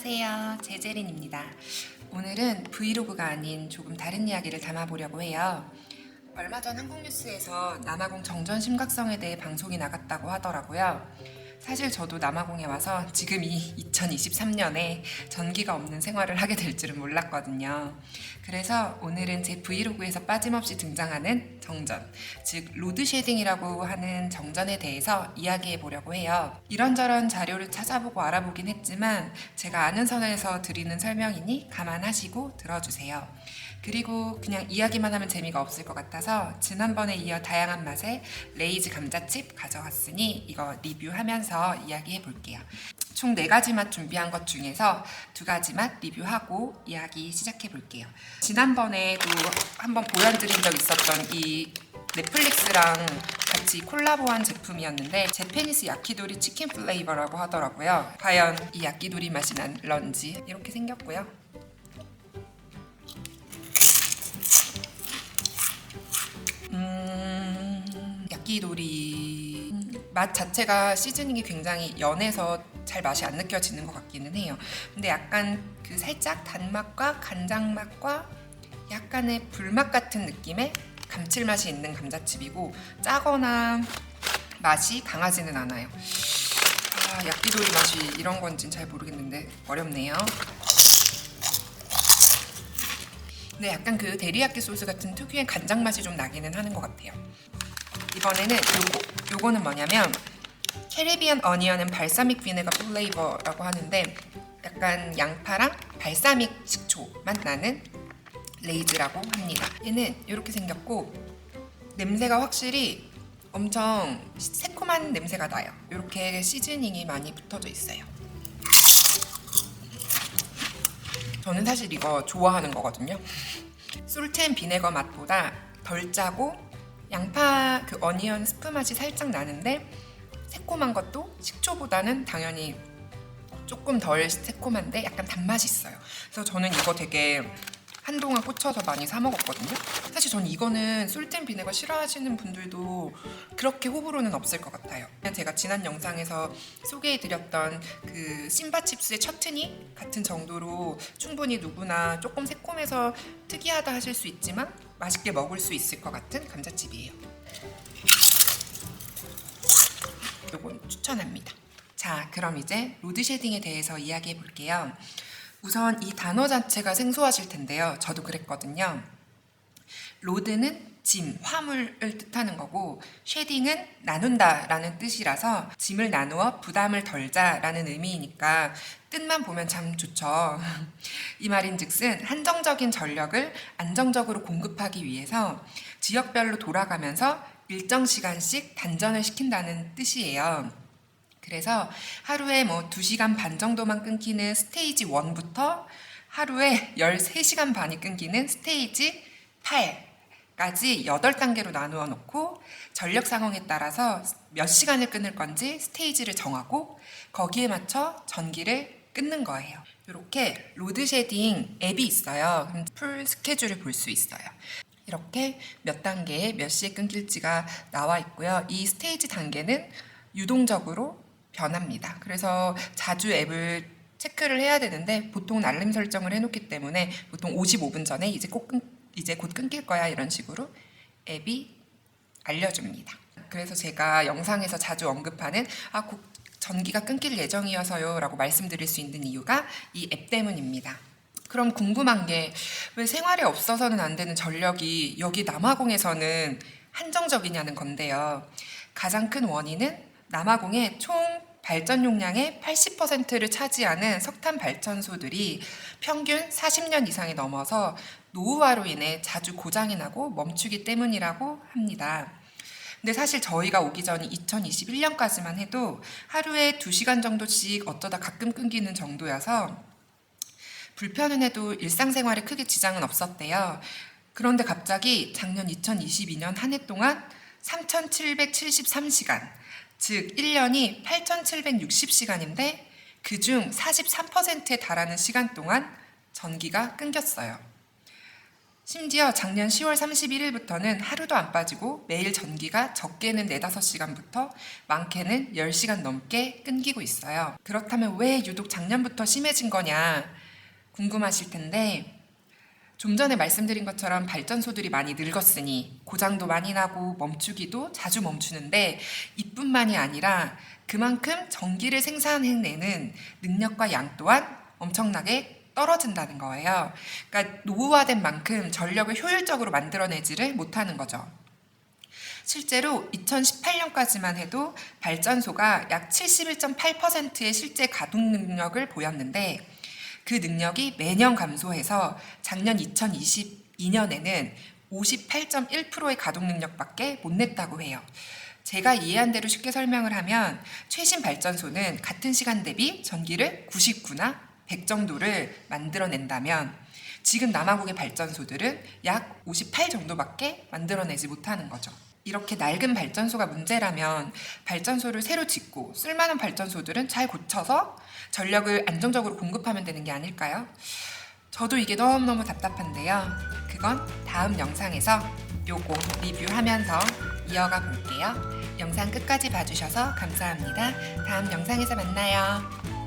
안녕하세요. 제제린입니다. 오늘은 브이로그가 아닌 조금 다른 이야기를 담아보려고 해요. 얼마 전 한국뉴스에서 남아공 정전 심각성에 대해 방송이 나갔다고 하더라고요. 사실 저도 남아공에 와서 지금 이 2023년에 전기가 없는 생활을 하게 될 줄은 몰랐거든요. 그래서 오늘은 제 브이로그에서 빠짐없이 등장하는 정전, 즉 로드쉐딩이라고 하는 정전에 대해서 이야기해 보려고 해요. 이런저런 자료를 찾아보고 알아보긴 했지만 제가 아는 선에서 드리는 설명이니 감안하시고 들어주세요. 그리고 그냥 이야기만 하면 재미가 없을 것 같아서 지난번에 이어 다양한 맛의 레이즈 감자칩 가져왔으니 이거 리뷰하면서 이야기해 볼게요. 총네 가지 맛 준비한 것 중에서 두 가지 맛 리뷰하고 이야기 시작해 볼게요. 지난번에도 한번 보여드린 적 있었던 이 넷플릭스랑 같이 콜라보한 제품이었는데 제페니스 야키도리 치킨 플레이버라고 하더라고요. 과연 이 야키도리 맛이 날런지 이렇게 생겼고요. 음, 야끼도리 맛 자체가 시즈닝이 굉장히 연해서 잘 맛이 안 느껴지는 것 같기는 해요. 근데 약간 그 살짝 단맛과 간장 맛과 약간의 불맛 같은 느낌의 감칠맛이 있는 감자칩이고 짜거나 맛이 강하지는 않아요. 아, 야끼도리 맛이 이런 건지는 잘 모르겠는데 어렵네요. 근데 약간 그 데리야끼 소스 같은 특유의 간장 맛이 좀 나기는 하는 것 같아요. 이번에는 요거 요거는 뭐냐면 캐리비안 어니언 앤 발사믹 비네가 플레이버라고 하는데 약간 양파랑 발사믹 식초 맛 나는 레이즈라고 합니다. 얘는 이렇게 생겼고 냄새가 확실히 엄청 새콤한 냄새가 나요. 이렇게 시즈닝이 많이 붙어져 있어요. 저는 사실 이거 좋아하는 거거든요. 솔트 앤 비네거 맛보다 덜 짜고 양파 그 어니언 스프 맛이 살짝 나는데 새콤한 것도 식초보다는 당연히 조금 덜 새콤한데 약간 단맛이 있어요. 그래서 저는 이거 되게 한동안 꽂혀서 많이 사 먹었거든요. 사실 전 이거는 솔텐 비네거 싫어하시는 분들도 그렇게 호불호는 없을 것 같아요. 제가 지난 영상에서 소개해드렸던 그 심바 칩스의 처트니 같은 정도로 충분히 누구나 조금 새콤해서 특이하다 하실 수 있지만 맛있게 먹을 수 있을 것 같은 감자칩이에요. 요건 추천합니다. 자, 그럼 이제 로드 쉐딩에 대해서 이야기해 볼게요. 우선 이 단어 자체가 생소하실 텐데요. 저도 그랬거든요. 로드는 짐, 화물을 뜻하는 거고 쉐딩은 나눈다라는 뜻이라서 짐을 나누어 부담을 덜자라는 의미이니까 뜻만 보면 참 좋죠. 이 말인즉슨 한정적인 전력을 안정적으로 공급하기 위해서 지역별로 돌아가면서 일정 시간씩 단전을 시킨다는 뜻이에요. 그래서 하루에 뭐 2시간 반 정도만 끊기는 스테이지 1부터 하루에 13시간 반이 끊기는 스테이지 8까지 8단계로 나누어 놓고 전력 상황에 따라서 몇 시간을 끊을 건지 스테이지를 정하고 거기에 맞춰 전기를 끊는 거예요. 이렇게 로드 쉐딩 앱이 있어요. 풀 스케줄을 볼 수 있어요. 이렇게 몇 단계에 몇 시에 끊길지가 나와 있고요. 이 스테이지 단계는 유동적으로 변합니다. 그래서 자주 앱을 체크를 해야 되는데 보통 알림 설정을 해놓기 때문에 보통 55분 전에 이제 꼭 끊, 이제 곧 끊길 거야 이런 식으로 앱이 알려줍니다. 그래서 제가 영상에서 자주 언급하는 아, 곧 전기가 끊길 예정이어서요라고 말씀드릴 수 있는 이유가 이 앱 때문입니다. 그럼 궁금한 게 왜 생활에 없어서는 안 되는 전력이 여기 남아공에서는 한정적이냐는 건데요. 가장 큰 원인은 남아공의 총 발전 용량의 80%를 차지하는 석탄 발전소들이 평균 40년 이상이 넘어서 노후화로 인해 자주 고장이 나고 멈추기 때문이라고 합니다. 근데 사실 저희가 오기 전이 2021년까지만 해도 하루에 2시간 정도씩 어쩌다 가끔 끊기는 정도여서 불편은 해도 일상생활에 크게 지장은 없었대요. 그런데 갑자기 작년 2022년 한 해 동안 3,773시간, 즉 1년이 8,760시간인데 그중 43%에 달하는 시간 동안 전기가 끊겼어요. 심지어 작년 10월 31일부터는 하루도 안 빠지고 매일 전기가 적게는 4, 5시간부터 많게는 10시간 넘게 끊기고 있어요. 그렇다면 왜 유독 작년부터 심해진 거냐 궁금하실 텐데 좀 전에 말씀드린 것처럼 발전소들이 많이 늙었으니 고장도 많이 나고 멈추기도 자주 멈추는데 이뿐만이 아니라 그만큼 전기를 생산해내는 능력과 양 또한 엄청나게 떨어진다는 거예요. 그러니까 노후화된 만큼 전력을 효율적으로 만들어내지를 못하는 거죠. 실제로 2018년까지만 해도 발전소가 약 71.8%의 실제 가동 능력을 보였는데 그 능력이 매년 감소해서 작년 2022년에는 58.1%의 가동 능력밖에 못 냈다고 해요. 제가 이해한 대로 쉽게 설명을 하면 최신 발전소는 같은 시간 대비 전기를 99나 100 정도를 만들어낸다면 지금 남아공의 발전소들은 약 58 정도밖에 만들어내지 못하는 거죠. 이렇게 낡은 발전소가 문제라면 발전소를 새로 짓고 쓸만한 발전소들은 잘 고쳐서 전력을 안정적으로 공급하면 되는 게 아닐까요? 저도 이게 너무너무 답답한데요. 그건 다음 영상에서 요거 리뷰하면서 이어가 볼게요. 영상 끝까지 봐주셔서 감사합니다. 다음 영상에서 만나요.